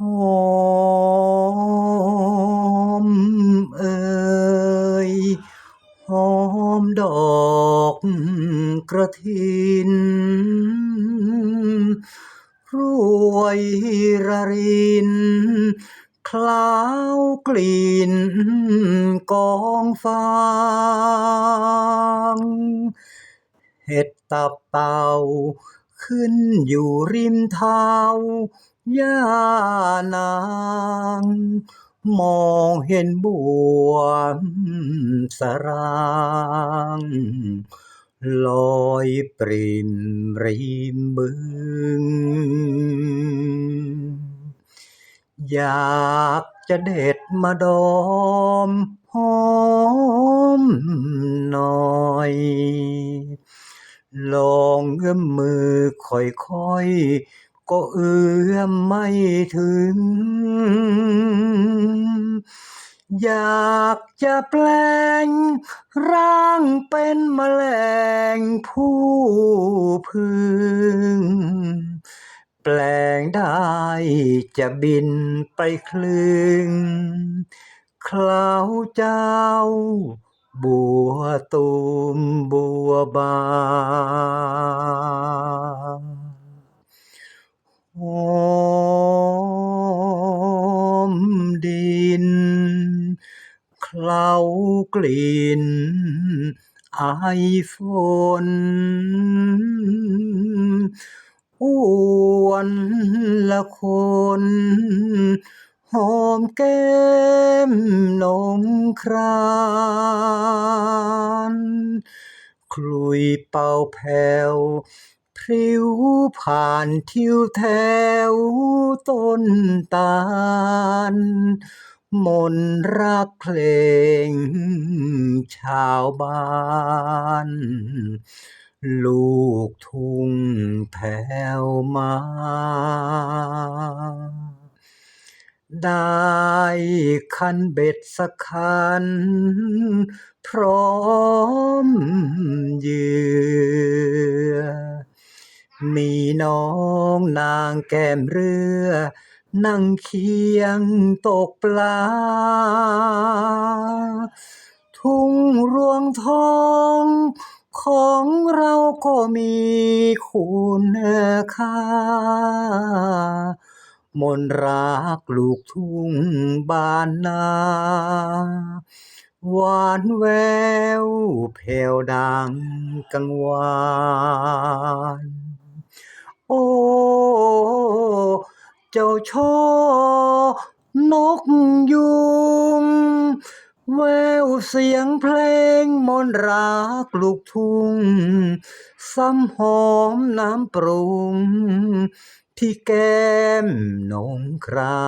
หอมเอ่ยหอมดอกกระถินรวยระรินคล้าวกลิ่นกองฟางเห็ดตับเต่า ขึ้นอยู่ริมเท้าย่านาง มองเห็นบัวสรางลอยปริมริมบึง อยากจะเด็ดมาดอมหอมหน่อย ลองเอื้อมมือค่อยๆ ก็เอื้อมไม่ถึง อยากจะแปลง ร่างเป็นแมลงผู้พึ่ง แปลงได้จะบินไปคลึงคล้าเจ้า บัวตูมบัวบานหอมดิน เคล้ากลิ่นไอฝนอ้วนละคน หอมแก้มนงครานขลุยเป่าแผ่วพริ้วผ่านทิวแถวต้นตาล มนรักเพลงชาวบ้านลูกทุ่งแผ่วมา ได้คันเบ็ดสักคัน พร้อมเยือ มีน้องนางแก้มเรือ นั่งเคียงตกปลา ทุ่งรวงทองของเราก็มีคุณค่า มนรักลูกทุ่งบ้านนา หวานแววแผ่วดังกังวานโอ้เจ้าช่อนกยุง แววเสียงเพลงมนรักลูกทุ่งซ้ำหอมน้ำปรุง ที่แก้มนงครา